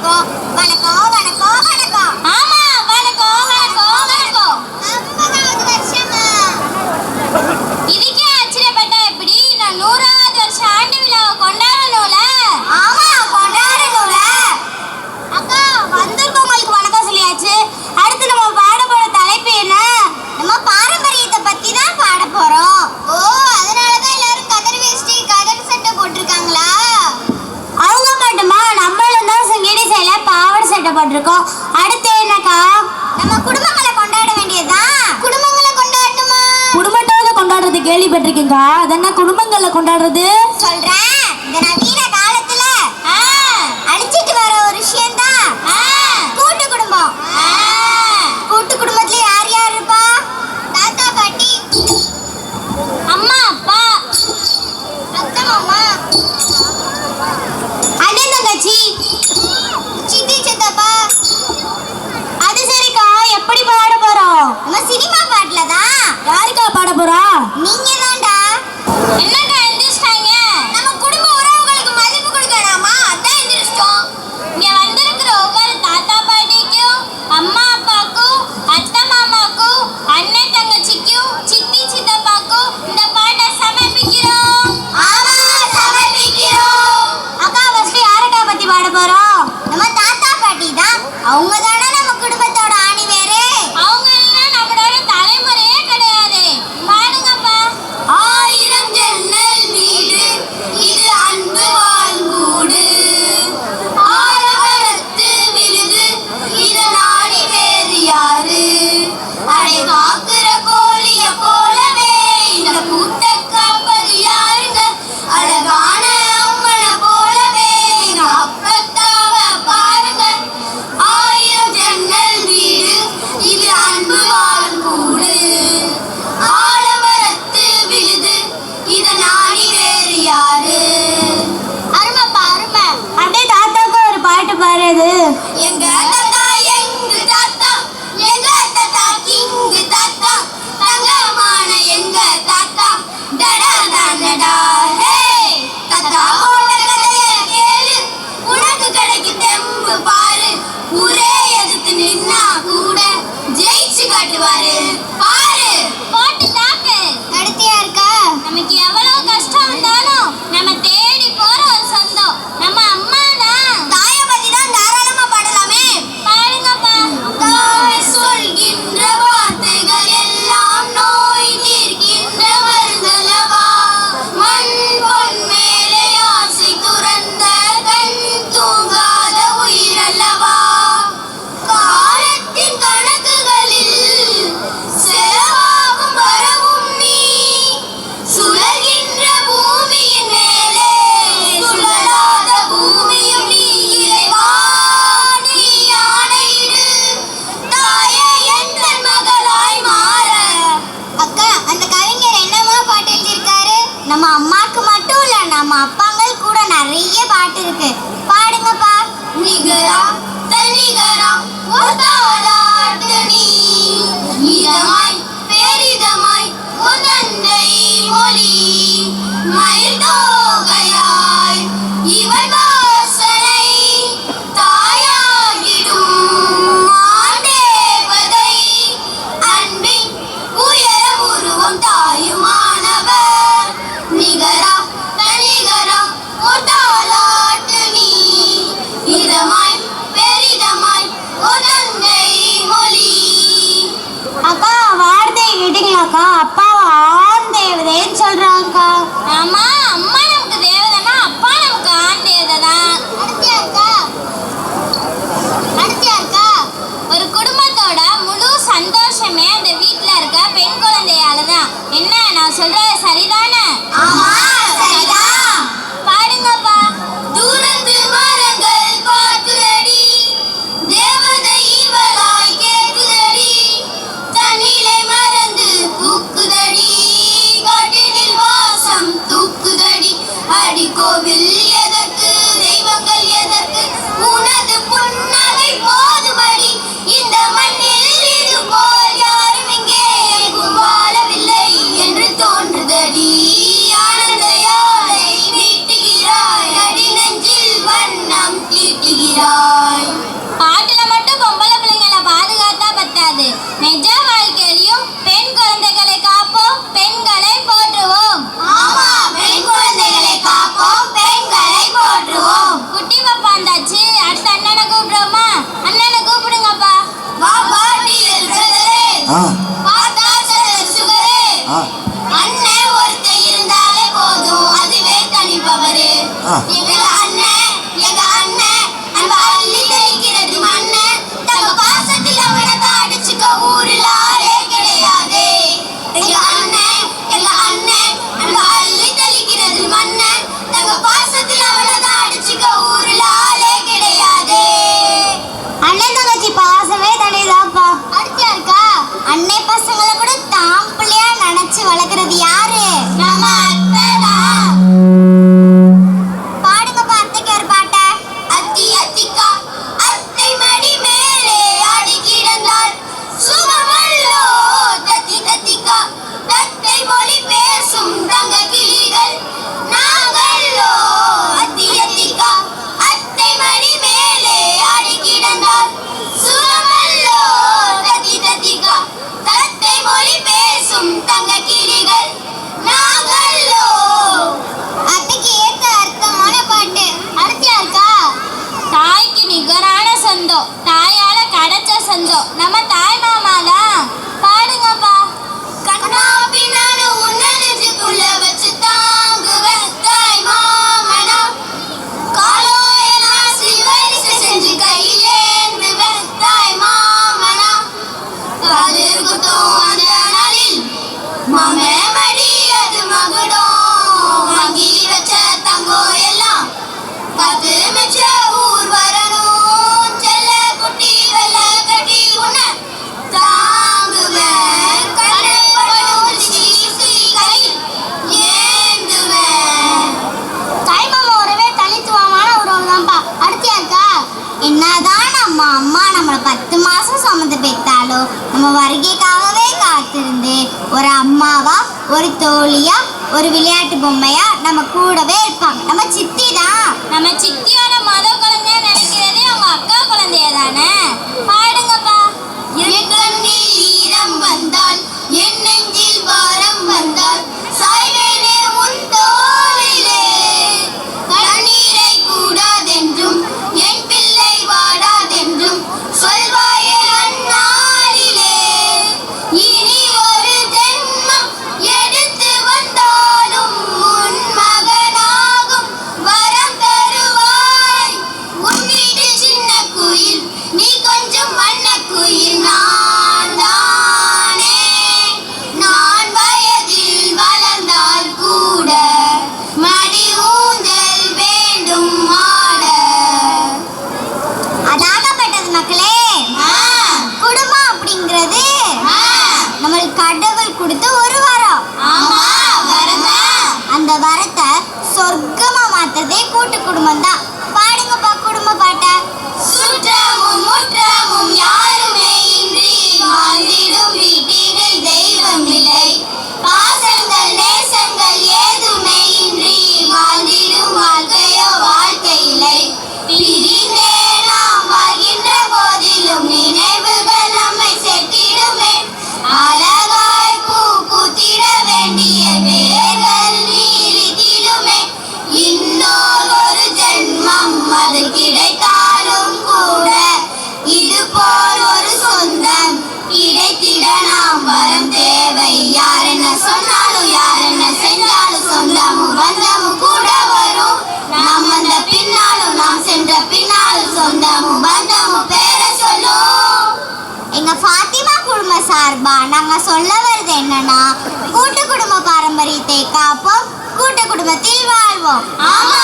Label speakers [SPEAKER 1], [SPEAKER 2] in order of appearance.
[SPEAKER 1] 哥，万岁！万岁！பெற்றிருக்கீங்க அது என்ன குடும்பங்கள்ல கொண்டாடுறது?
[SPEAKER 2] சொல்றேன். இந்த நவீன காலத்துல அழிச்சிட்டு வர ஒரு விஷயம் கூட்டு குடும்பம். கூட்டு குடும்பத்துல யார் யார் இருப்பா? தாத்தா பாட்டி அம்மா அப்பா அத்தை மாமா அண்ணன் தங்கச்சி சித்தி
[SPEAKER 1] அது சரிக்கா. எப்படி பாட
[SPEAKER 2] நம்ம சினிமா பாட்டுலதான்
[SPEAKER 1] யாருக்கா பாட போறோம்
[SPEAKER 2] நீங்க என்ன நான் சொல்றது சரிதானே? ஆமா. வந்தோம் தாயால கிடைச்ச செஞ்சோம் நம்ம தாய் மாமா தான் பாடுங்கப்பா. கண்ணா பின்னால உன்னெழுதிக்குள்ள வச்சு தாங்குவ தாய் மாமனா. காலோ எல்லாம் சிவரிசை செஞ்சு கையிலேந்துவ தாய் மாமனா. காது குத்தும் அந்த
[SPEAKER 1] நாளில் மாமே மடி அது
[SPEAKER 2] மகுடம் அம்மா நம்மளை பத்து மாசம் சுமந்து பெற்றாலும்
[SPEAKER 1] நம்ம வருகைக்காகவே காத்திருந்து ஒரு அம்மாவா ஒரு தோழியா ஒரு விளையாட்டு பொம்மையா நம்ம கூடவே இருப்பாங்க. நம்ம சித்தி தான்.
[SPEAKER 2] நம்ம சித்தியோட மத
[SPEAKER 1] んだ。பின்னால் சொந்தம் பந்தம் பேர சொல்லும் எங்க பாத்திமா குடும்ப சார்பா நாங்க சொல்ல வருது என்னன்னா கூட்டு குடும்ப பாரம்பரியத்தை காப்போம் கூட்டு குடும்பத்தில் வாழ்வோம்.
[SPEAKER 2] ஆமா.